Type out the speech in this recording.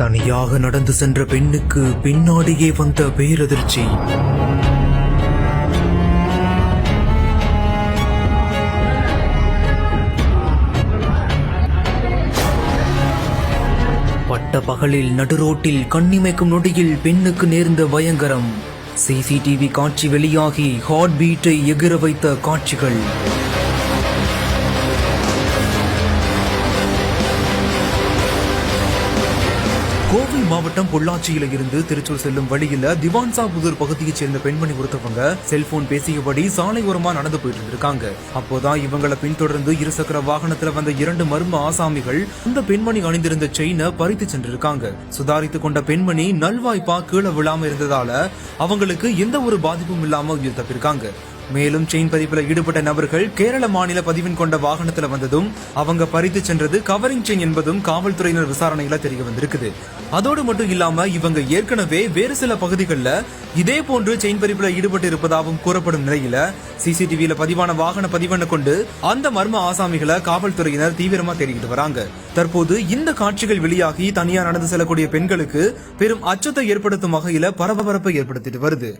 தனியாக நடந்து சென்ற பெண்ணுக்கு பின்னாடியே வந்த பேரதிர்ச்சி. பட்ட பகலில் நடுரோட்டில் கண்ணிமைக்கும் நொடியில் பெண்ணுக்கு நேர்ந்த பயங்கரம். சிசிடிவி காட்சி வெளியாகி ஹார்ட் பீட்டை எகிர வைத்த காட்சிகள். கோவை மாவட்டம் பொள்ளாச்சியில இருந்து திருச்சூர் செல்லும் வழியில திவான்சா புதூர் பகுதியைச் சேர்ந்த பெண்மணி ஒருத்தவங்க செல்போன் பேசியபடி சாலை ஓரமா நடந்து போயிட்டு இருக்காங்க அப்போதான் இவங்களை பின்தொடர்ந்து இருசக்கர வாகனத்துல வந்த இரண்டு மர்ம ஆசாமிகள் அந்த பெண்மணி அணிந்திருந்த செயினை பறித்து சென்றிருக்காங்க. சுதாரித்து கொண்ட பெண்மணி நல்வாய்ப்பா கீழே விழாம இருந்ததால அவங்களுக்கு எந்த ஒரு பாதிப்பும் இல்லாம உயிர் தப்பிருக்காங்க மேலும் செயின் பதிப்புல ஈடுபட்ட நபர்கள் கேரள மாநில பதிவின் கொண்ட வாகனத்துல வந்ததும் அவங்க பறித்து சென்றது கவரிங் செயின் என்பதும் காவல்துறையினர் விசாரணையில தெரிய வந்திருக்குது. அதோடு மட்டும் இல்லாம இவங்க ஏற்கனவே வேறு சில பகுதிகளில் இதே போன்று செயின் பறிப்புல ஈடுபட்டு இருப்பதாகவும் கூறப்படும் நிலையில சிசிடிவியில பதிவான வாகன பதிவெண்ணை கொண்டு அந்த மர்ம ஆசாமிகளை காவல்துறையினர் தீவிரமா தேடிக்கிட்டு வராங்க. தற்போது இந்த காட்சிகள் வெளியாகி தனியா நடந்து செல்லக்கூடிய பெண்களுக்கு பெரும் அச்சத்தை ஏற்படுத்தும் வகையில பரபரப்பை ஏற்படுத்திட்டு வருது.